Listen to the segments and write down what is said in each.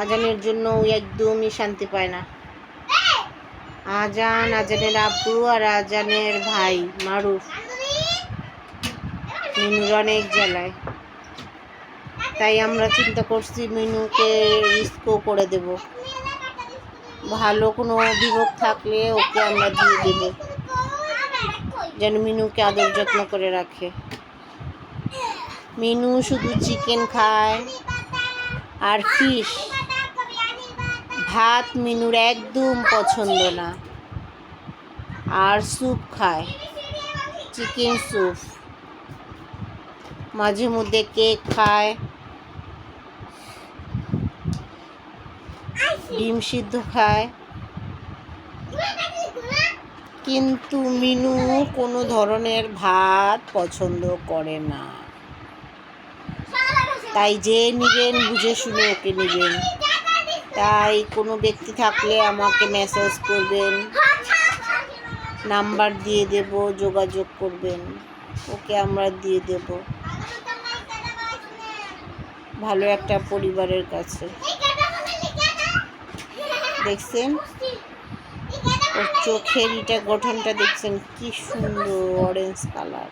আজানের জন্য একদমই শান্তি পায় না। আজান, আজানের আব্বু আর আজানের ভাই, মারুফ। মিনুর অনেক জ্বালায়। তাই আমরা চিন্তা করছি মিনুকে রিস্কও করে দেব। ভালো কোনো অভিভাবক থাকলে ওকে আমরা দিয়ে দেব। যেন মিনুকে আদর যত্ন করে রাখে। মিনু শুধু চিকেন খায় আর ফিশ ভাত মিনুর একদম পছন্দ না। আর স্যুপ খায়। Chicken soup. মাঝে মধ্যে কেক খায়। ডিম সিদ্ধ খায়। কিন্তু মিনু কোনো ধরনের ভাত পছন্দ করে না। তাই যে নিবেন, বুঝে শুনে ওকে নেবেন। তাই কোনো ব্যক্তি থাকলে আমাকে মেসেজ করবেন। নাম্বার দিয়ে দেব, যোগাযোগ করবেন। ওকে আমরা দিয়ে দেব। ভালো একটা পরিবারের কাছে। দেখছেন? ওর চোখের ইটা গঠনটা দেখছেন? কি সুন্দর অরেঞ্জ কালার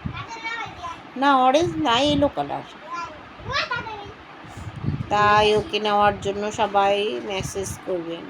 না অরেঞ্জ না এলো কালার তাই ওকে নেওয়ার জন্য সবাই মেসেজ করবেন।